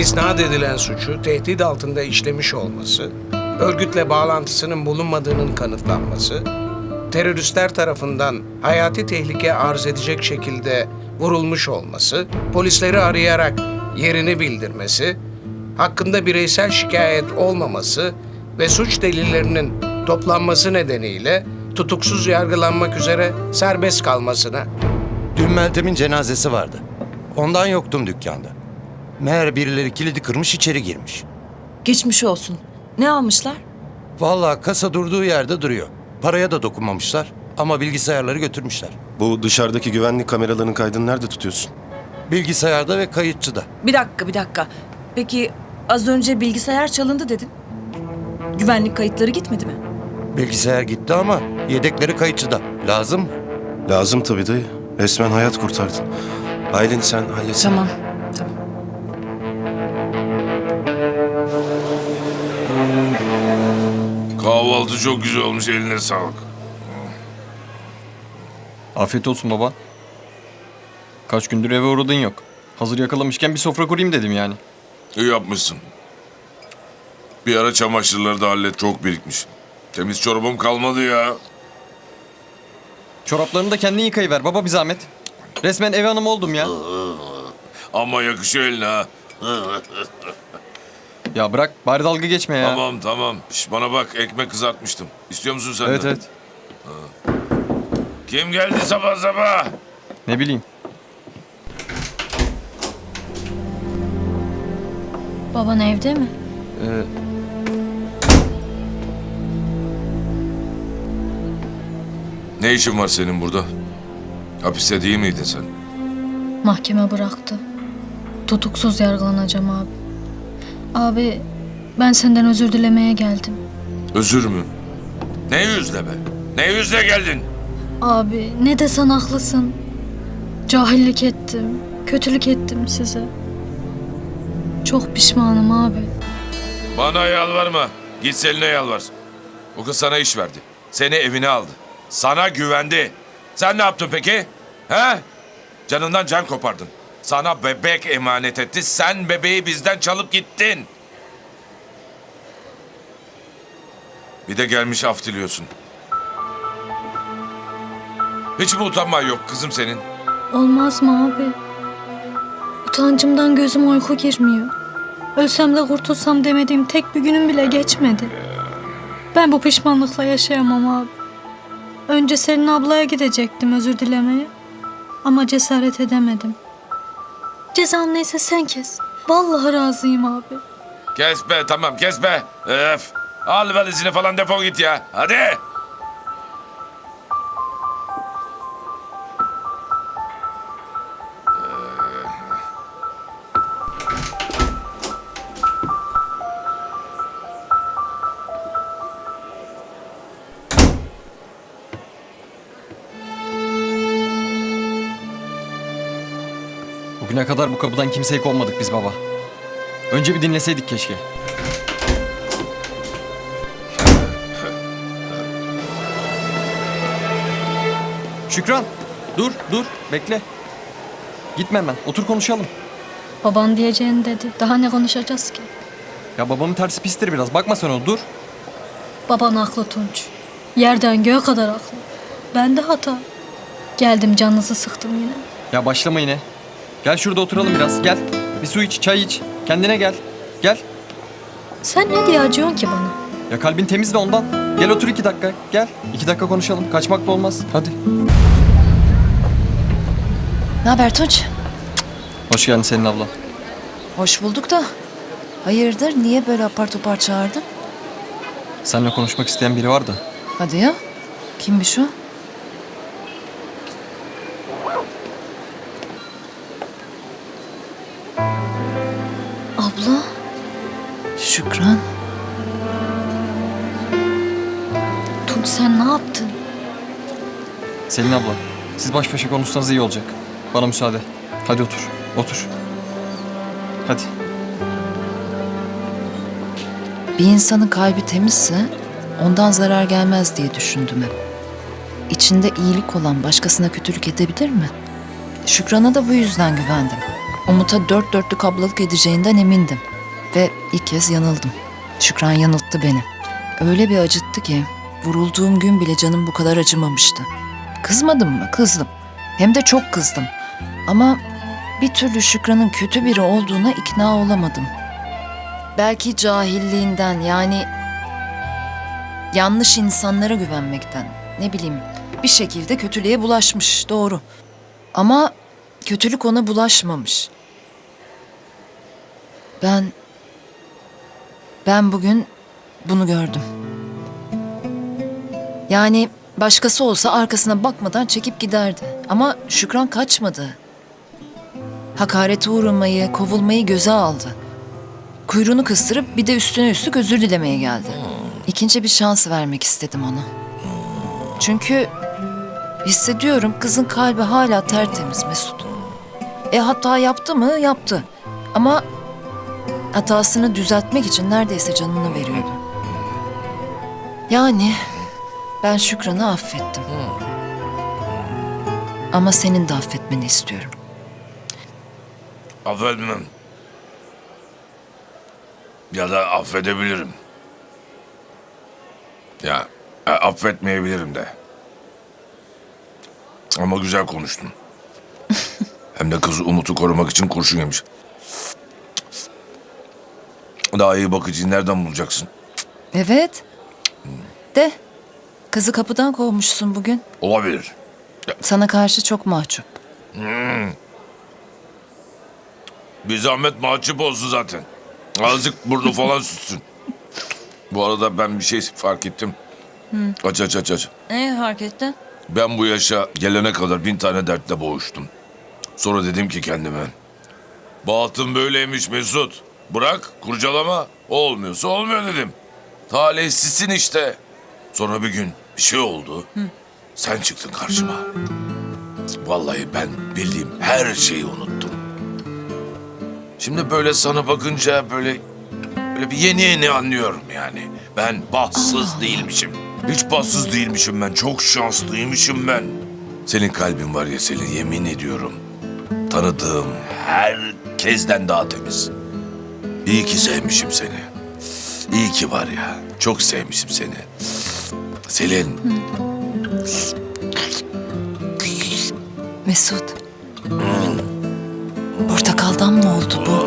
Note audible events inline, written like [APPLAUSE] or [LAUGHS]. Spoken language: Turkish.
isnat edilen suçu tehdit altında işlemiş olması, örgütle bağlantısının bulunmadığının kanıtlanması, teröristler tarafından hayati tehlike arz edecek şekilde vurulmuş olması, polisleri arayarak yerini bildirmesi, hakkında bireysel şikayet olmaması ve suç delillerinin toplanması nedeniyle tutuksuz yargılanmak üzere serbest kalmasına Dün Meltem'in cenazesi vardı. Ondan yoktum dükkanda. Meğer birileri kilidi kırmış içeri girmiş. Geçmiş olsun. Ne almışlar? Vallahi kasa durduğu yerde duruyor. Paraya da dokunmamışlar ama bilgisayarları götürmüşler. Bu dışarıdaki güvenlik kameralarının kaydını nerede tutuyorsun? Bilgisayarda ve kayıtçıda. Bir dakika, bir dakika. Peki az önce bilgisayar çalındı dedin. Güvenlik kayıtları gitmedi mi? Bilgisayar gitti ama yedekleri kayıtçıda. Lazım mı? Lazım tabii dayı. Resmen hayat kurtardın. Aylin sen halletsin. Tamam, Kahvaltı çok güzel olmuş eline sağlık. Afiyet olsun baba. Kaç gündür eve uğradın yok. Hazır yakalamışken bir sofra kurayım dedim yani. İyi yapmışsın. Bir ara çamaşırları da hallet çok birikmiş. Temiz çorbam kalmadı ya. Çoraplarını da kendin yıkayıver baba bir zahmet. Resmen ev hanımı oldum ya. Ama yakışıyor eline ha. Ya bırak bari dalga geçme ya. Tamam tamam. Şş, bana bak ekmek kızartmıştım. İstiyor musun sen de? Evet evet. Kim geldi sabah sabah? Ne bileyim. Baban evde mi? Ee, Ne işin var senin burada? Hapiste değil miydin sen? Mahkeme bıraktı. Tutuksuz yargılanacağım abi. Abi ben senden özür dilemeye geldim. Özür mü? Ne yüzle be? Ne yüzle geldin? Abi ne desen haklısın. Cahillik ettim. Kötülük ettim size. Çok pişmanım abi. Bana yalvarma. Git Selin'e yalvar. O kız sana iş verdi. Seni evine aldı. Sana güvendi. Sen ne yaptın peki? He? Canından can kopardın. Sana bebek emanet etti. Sen bebeği bizden çalıp gittin. Bir de gelmiş af diliyorsun. Hiç mi utanman yok kızım senin? Olmaz mı abi? Utancımdan gözüm uyku girmiyor. Ölsem de kurtulsam demediğim tek bir günüm bile geçmedi. Ben bu pişmanlıkla yaşayamam abi. Önce Selin ablaya gidecektim özür dilemeye. Ama cesaret edemedim. Cezam neyse sen kes. Vallahi razıyım abi. Kes be tamam kes be. Öf. Al valizini falan defol git ya. Hadi. Bugüne kadar bu kapıdan kimseyi kovmadık biz baba. Önce bir dinleseydik keşke. Şükran, dur, dur, bekle. Gitme hemen, otur konuşalım. Baban diyeceğini dedi. Daha ne konuşacağız ki? Ya babamın tersi pistir biraz, bakma sen ona, dur. Baban haklı Tunç. Yerden göğe kadar haklı. Ben de hata. Geldim canınızı sıktım yine. Ya başlama yine. Gel şurada oturalım biraz, gel. Bir su iç, çay iç. Kendine gel. Gel. Sen ne diye acıyorsun ki bana? Ya kalbin temiz de ondan. Gel otur iki dakika, gel. İki dakika konuşalım, kaçmak da olmaz. Hadi. Ne haber Tunç? Hoş geldin senin abla. Hoş bulduk da. Hayırdır niye böyle apar topar çağırdın? Seninle konuşmak isteyen biri var da. Hadi ya. Kimmiş o? Tunç sen ne yaptın? Selin abla, siz baş başa konuşsanız iyi olacak. Bana müsaade. Hadi otur, otur. Hadi. Bir insanın kalbi temizse ondan zarar gelmez diye düşündüm hep. İçinde iyilik olan başkasına kötülük edebilir mi? Şükran'a da bu yüzden güvendim. Umut'a dört dörtlük ablalık edeceğinden emindim. Ve ilk kez yanıldım. Şükran yanılttı beni. Öyle bir acıttı ki vurulduğum gün bile canım bu kadar acımamıştı. Kızmadım mı? Kızdım. Hem de çok kızdım. Ama bir türlü Şükran'ın kötü biri olduğuna ikna olamadım. Belki cahilliğinden yani yanlış insanlara güvenmekten ne bileyim bir şekilde kötülüğe bulaşmış doğru. Ama kötülük ona bulaşmamış. Ben ben bugün bunu gördüm. Yani başkası olsa arkasına bakmadan çekip giderdi. Ama Şükran kaçmadı. Hakarete uğramayı, kovulmayı göze aldı. Kuyruğunu kıstırıp bir de üstüne üstlük özür dilemeye geldi. İkinci bir şans vermek istedim ona. Çünkü hissediyorum kızın kalbi hala tertemiz Mesut. E hata yaptı mı? Yaptı. Ama hatasını düzeltmek için neredeyse canını veriyordu. Yani ben Şükran'ı affettim. Ama senin de affetmeni istiyorum. Affetmem. Ya da affedebilirim. Ya e, affetmeyebilirim de. Ama güzel konuştun. [LAUGHS] Hem de kız Umut'u korumak için kurşun yemiş. Daha iyi bakıcıyı nereden bulacaksın? Evet. De kızı kapıdan kovmuşsun bugün. Olabilir. Sana karşı çok mahcup. Bir zahmet mahcup olsun zaten. Azıcık burnu falan sütsün. Bu arada ben bir şey fark ettim. Aç aç aç aç. Ne fark ettin? Ben bu yaşa gelene kadar bin tane dertle boğuştum. Sonra dedim ki kendime. Bahtım böyleymiş Mesut. Bırak kurcalama. Olmuyorsa olmuyor dedim. Talihsizsin işte. Sonra bir gün bir şey oldu. Sen çıktın karşıma. Vallahi ben bildiğim her şeyi unuttum. Şimdi böyle sana bakınca böyle böyle bir yeni yeni anlıyorum yani. Ben bahtsız değilmişim. Hiç bahtsız değilmişim ben. Çok şanslıymışım ben. Senin kalbin var ya senin yemin ediyorum. Tanıdığım herkesten daha temiz. İyi ki sevmişim seni. İyi ki var ya. Çok sevmişim seni. Selin. Mesut. Portakaldan mı oldu bu?